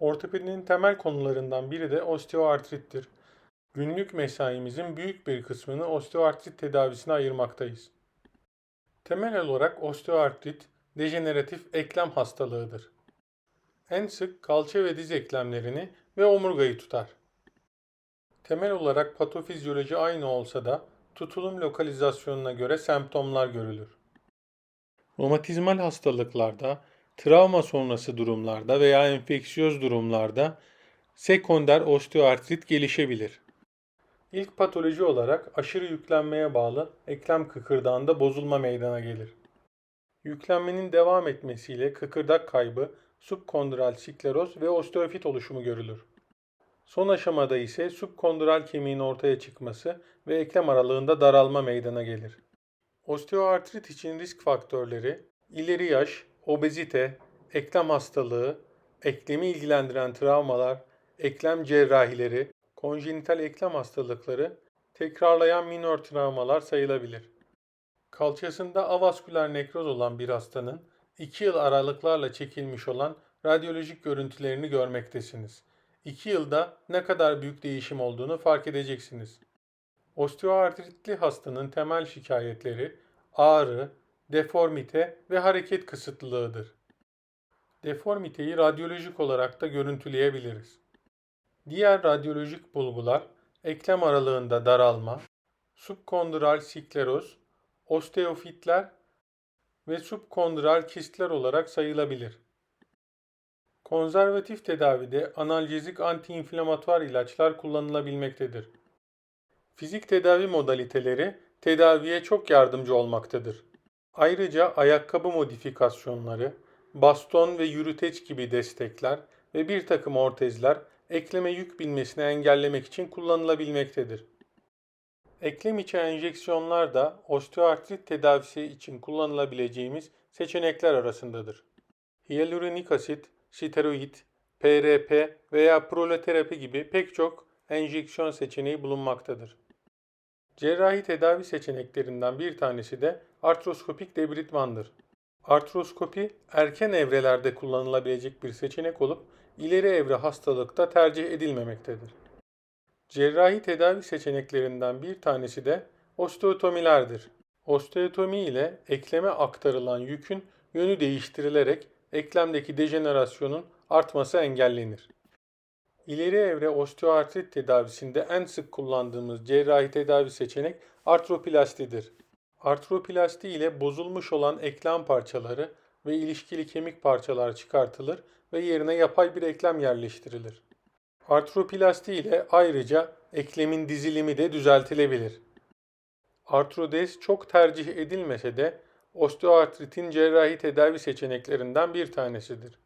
Ortopedinin temel konularından biri de osteoartrittir. Günlük mesaimizin büyük bir kısmını osteoartrit tedavisine ayırmaktayız. Temel olarak osteoartrit, dejeneratif eklem hastalığıdır. En sık kalça ve diz eklemlerini ve omurgayı tutar. Temel olarak patofizyoloji aynı olsa da tutulum lokalizasyonuna göre semptomlar görülür. Romatizmal hastalıklarda, travma sonrası durumlarda veya enfeksiyöz durumlarda sekonder osteoartrit gelişebilir. İlk patoloji olarak aşırı yüklenmeye bağlı eklem kıkırdağında bozulma meydana gelir. Yüklenmenin devam etmesiyle kıkırdak kaybı, subkondral skleroz ve osteofit oluşumu görülür. Son aşamada ise subkondral kemiğin ortaya çıkması ve eklem aralığında daralma meydana gelir. Osteoartrit için risk faktörleri ileri yaş, obezite, eklem hastalığı, eklemi ilgilendiren travmalar, eklem cerrahileri, konjenital eklem hastalıkları, tekrarlayan minor travmalar sayılabilir. Kalçasında avasküler nekroz olan bir hastanın 2 yıl aralıklarla çekilmiş olan radyolojik görüntülerini görmektesiniz. 2 yılda ne kadar büyük değişim olduğunu fark edeceksiniz. Osteoartritli hastanın temel şikayetleri ağrı, deformite ve hareket kısıtlılığıdır. Deformiteyi radyolojik olarak da görüntüleyebiliriz. Diğer radyolojik bulgular eklem aralığında daralma, subkondral skleroz, osteofitler ve subkondral kistler olarak sayılabilir. Konservatif tedavide analjezik antiinflamatuar ilaçlar kullanılabilmektedir. Fizik tedavi modaliteleri tedaviye çok yardımcı olmaktadır. Ayrıca ayakkabı modifikasyonları, baston ve yürüteç gibi destekler ve bir takım ortezler ekleme yük binmesini engellemek için kullanılabilmektedir. Eklem içi enjeksiyonlar da osteoartrit tedavisi için kullanılabileceğimiz seçenekler arasındadır. Hyaluronik asit, steroid, PRP veya proloterapi gibi pek çok enjeksiyon seçeneği bulunmaktadır. Cerrahi tedavi seçeneklerinden bir tanesi de artroskopik debridmandır. Artroskopi erken evrelerde kullanılabilecek bir seçenek olup ileri evre hastalıkta tercih edilmemektedir. Cerrahi tedavi seçeneklerinden bir tanesi de osteotomilerdir. Osteotomi ile ekleme aktarılan yükün yönü değiştirilerek eklemdeki dejenerasyonun artması engellenir. İleri evre osteoartrit tedavisinde en sık kullandığımız cerrahi tedavi seçenek artroplastidir. Artroplasti ile bozulmuş olan eklem parçaları ve ilişkili kemik parçalar çıkartılır ve yerine yapay bir eklem yerleştirilir. Artroplasti ile ayrıca eklemin dizilimi de düzeltilebilir. Artrodez çok tercih edilmese de osteoartritin cerrahi tedavi seçeneklerinden bir tanesidir.